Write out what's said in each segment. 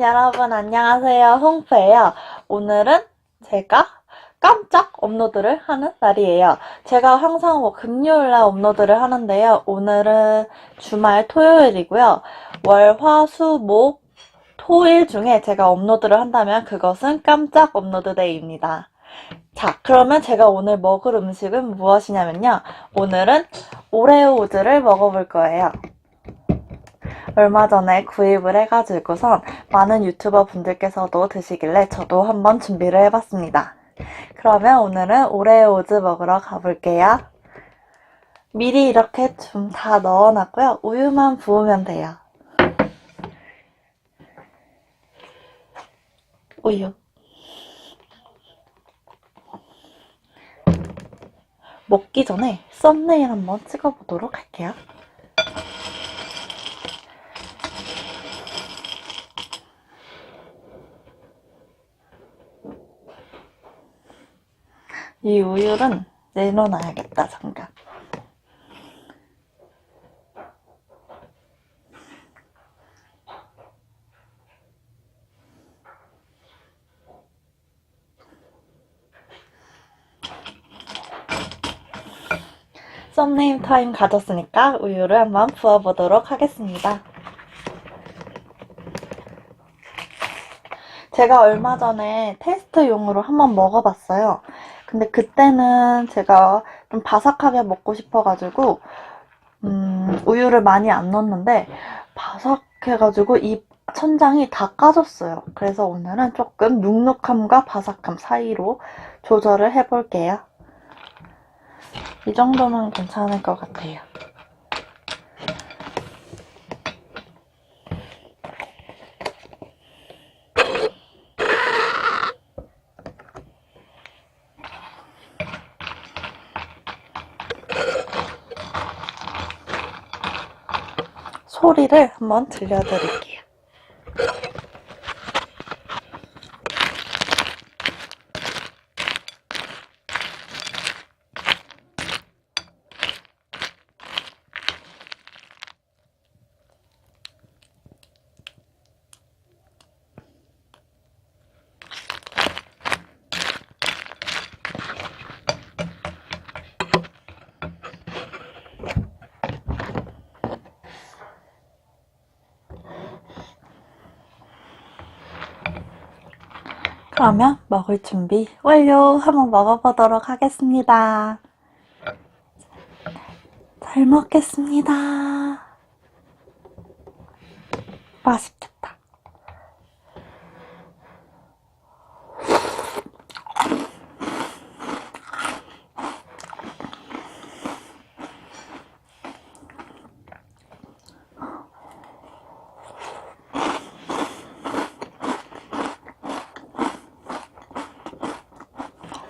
여러분 안녕하세요. 홍프예요. 오늘은 제가 깜짝 업로드를 하는 날이에요. 제가 항상 뭐 금요일날 업로드를 하는데요. 오늘은 주말 토요일이고요. 월, 화, 수, 목, 토일 중에 제가 업로드를 한다면 그것은 깜짝 업로드 데이입니다. 자, 그러면 제가 오늘 먹을 음식은 무엇이냐면요. 오늘은 오레오 우즈를 먹어볼 거예요. 얼마 전에 구입을 해가지고선 많은 유튜버 분들께서도 드시길래 저도 한번 준비를 해봤습니다. 그러면 오늘은 오레오 우즈 먹으러 가볼게요. 미리 이렇게 좀 다 넣어놨고요. 우유만 부으면 돼요. 우유. 먹기 전에 썸네일 한번 찍어보도록 할게요. 이 우유는 내려놔야겠다, 잠깐. 썸네임 타임 가졌으니까 우유를 한번 부어보도록 하겠습니다. 제가 얼마 전에 테스트용으로 한번 먹어봤어요. 근데 그때는 제가 좀 바삭하게 먹고 싶어가지고, 음, 우유를 많이 안 넣었는데, 바삭해가지고 이 천장이 다 까졌어요. 그래서 오늘은 조금 눅눅함과 바삭함 사이로 조절을 해볼게요. 이 정도면 괜찮을 것 같아요. 소리를 한번 들려드릴게요. 그러면 먹을 준비 완료! 한번 먹어보도록 하겠습니다. 잘 먹겠습니다. 맛있겠다.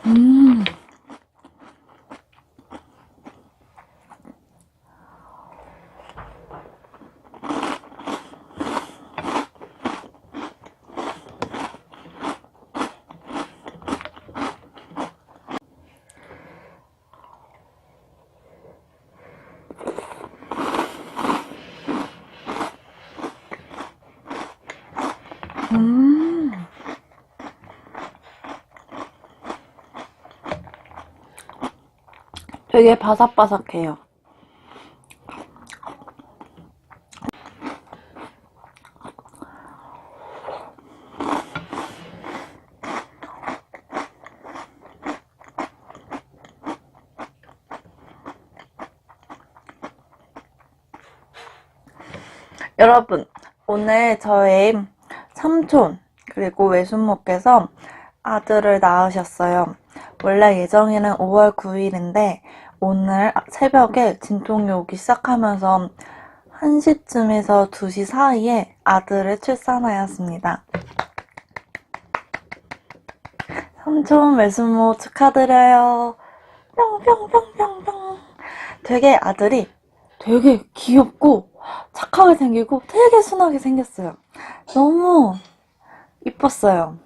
음. 음. 되게 바삭바삭해요. 여러분, 오늘 저의 삼촌, 그리고 외숙모께서 아들을 낳으셨어요. 원래 예정일은 5월 9일인데, 오늘 새벽에 진통이 오기 시작하면서 1시쯤에서 2시 사이에 아들을 출산하였습니다. 삼촌 외숙모 축하드려요. 뿅뿅뿅뿅뿅. 되게 아들이 되게 귀엽고 착하게 생기고 되게 순하게 생겼어요. 너무 이뻤어요.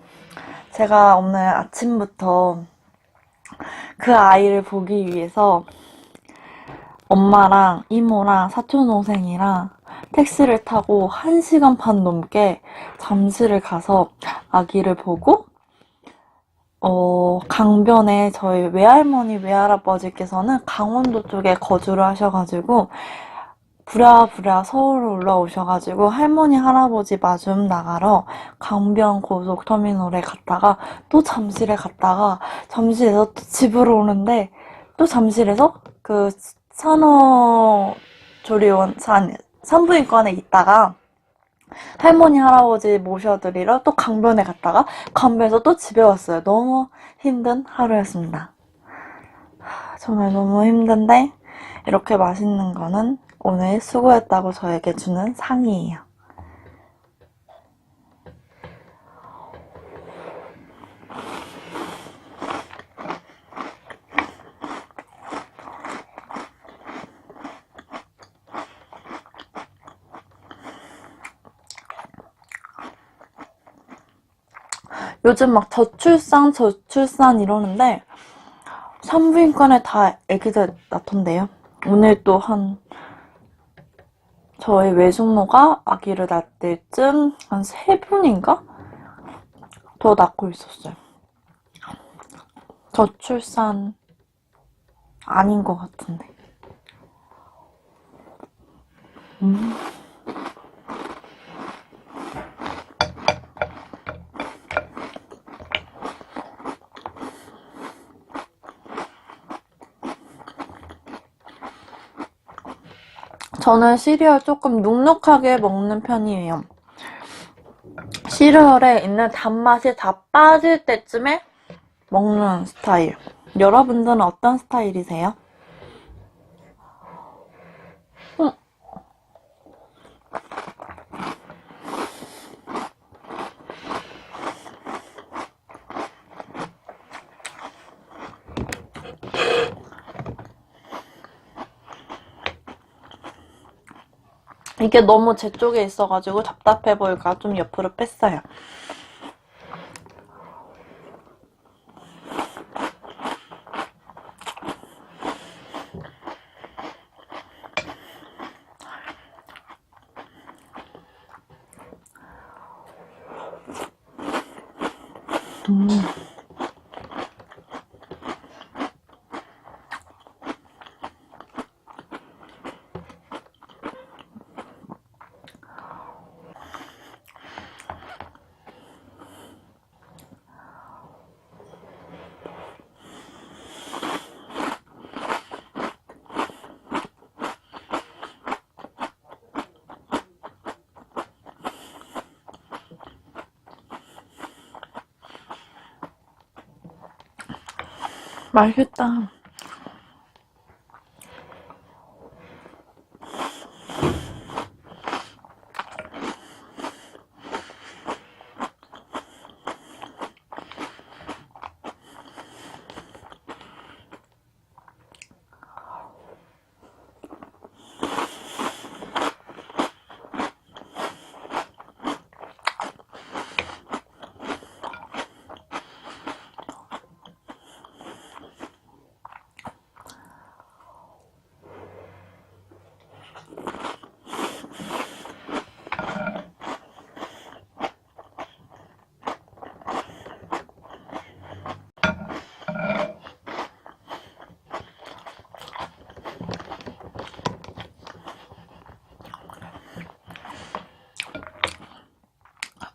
제가 오늘 아침부터 그 아이를 보기 위해서 엄마랑 이모랑 사촌 동생이랑 택시를 타고 1시간 반 넘게 잠실을 가서 아기를 보고 어, 강변에 저희 외할머니, 외할아버지께서는 강원도 쪽에 거주를 하셔가지고 부랴부랴 서울 올라오셔가지고 할머니, 할아버지 마중 나가러 강변 고속터미널에 갔다가 또 잠실에 갔다가 잠실에서 또 집으로 오는데 또 잠실에서 그 산후조리원 산 산부인과에 있다가 할머니 할아버지 모셔드리러 또 강변에 갔다가 강변에서 또 집에 왔어요. 너무 힘든 하루였습니다. 하, 정말 너무 힘든데 이렇게 맛있는 거는 오늘 수고했다고 저에게 주는 상이에요. 요즘 막 저출산, 저출산 이러는데 산부인과에 다 애기들 낳던데요. 오늘 또한 저희 외숙모가 아기를 낳을 때쯤 한 세 분인가 더 낳고 있었어요. 저출산 아닌 것 같은데. 음. 저는 시리얼 조금 눅눅하게 먹는 편이에요. 시리얼에 있는 단맛이 다 빠질 때쯤에 먹는 스타일. 여러분들은 어떤 스타일이세요? 이게 너무 제 쪽에 있어가지고 답답해 보일까 좀 옆으로 뺐어요. 맛있다.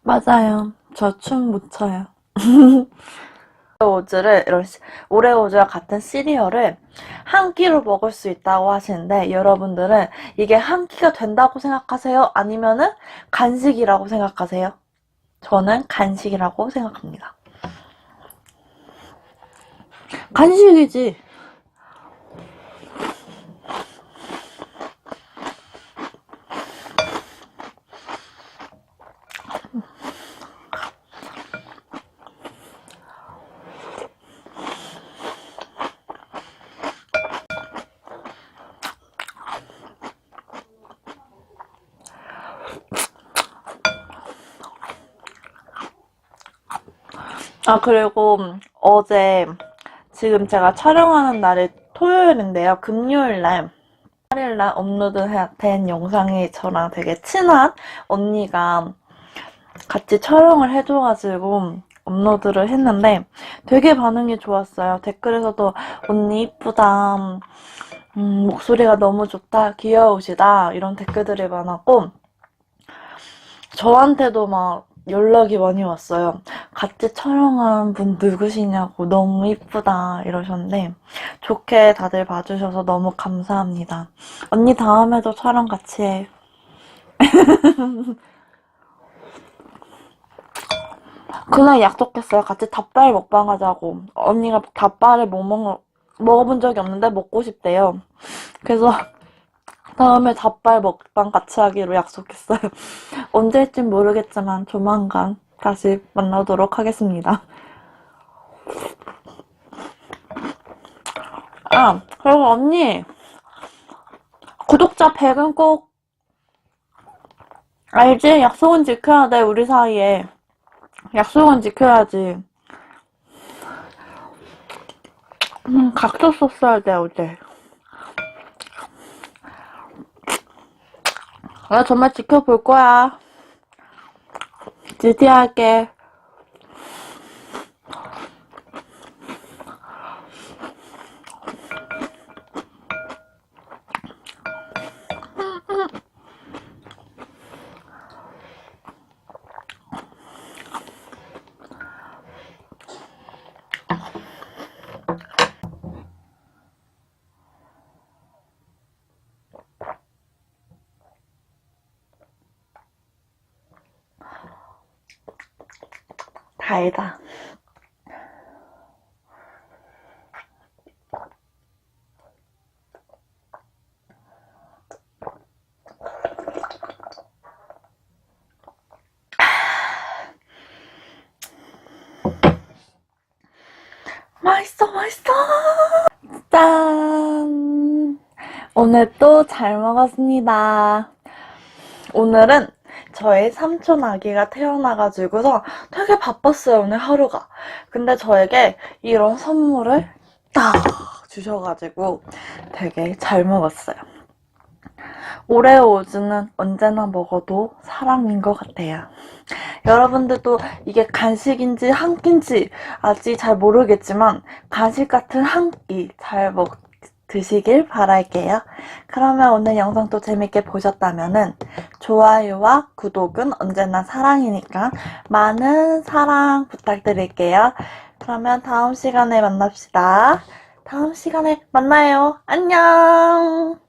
맞아요. 저 춤 못 춰요. 오레오즈를 이런 시- 오레오즈와 같은 시리얼을 한 끼로 먹을 수 있다고 하시는데 여러분들은 이게 한 끼가 된다고 생각하세요? 아니면은 간식이라고 생각하세요? 저는 간식이라고 생각합니다. 간식이지. 아, 그리고 어제 지금 제가 촬영하는 날이 토요일인데요. 금요일 날 8일 날 업로드된 영상이 저랑 되게 친한 언니가 같이 촬영을 해줘가지고 업로드를 했는데 되게 반응이 좋았어요. 댓글에서도 언니 이쁘다, 음, 목소리가 너무 좋다, 귀여우시다 이런 댓글들이 많았고 저한테도 막 연락이 많이 왔어요. 같이 촬영한 분 누구시냐고 너무 이쁘다 이러셨는데 좋게 다들 봐주셔서 너무 감사합니다. 언니 다음에도 촬영 같이 해. 그날 약속했어요. 같이 닭발 먹방 하자고. 언니가 닭발을 못 먹, 먹어본 적이 없는데 먹고 싶대요. 그래서 다음에 닭발 먹방 같이 하기로 약속했어요. 언제일진 모르겠지만 조만간 다시 만나도록 하겠습니다. 아, 그리고 언니, 구독자 100은 꼭 알지? 약속은 지켜야 돼, 우리 사이에. 약속은 지켜야지. 음, 각서 썼어야 돼, 어제. 나 정말 지켜볼 거야. 지지할게. 달다. 맛있어, 맛있어! 짠! 오늘 또 잘 먹었습니다. 오늘은 저희 삼촌 아기가 태어나가지고서 되게 바빴어요, 오늘 하루가. 근데 저에게 이런 선물을 딱 주셔가지고 되게 잘 먹었어요. 오레오 우즈는 언제나 먹어도 사랑인 것 같아요. 여러분들도 이게 간식인지 한 끼인지 아직 잘 모르겠지만 간식 같은 한 끼 잘 먹, 드시길 바랄게요. 그러면 오늘 영상도 재밌게 보셨다면은 좋아요와 구독은 언제나 사랑이니까 많은 사랑 부탁드릴게요. 그러면 다음 시간에 만납시다. 다음 시간에 만나요. 안녕!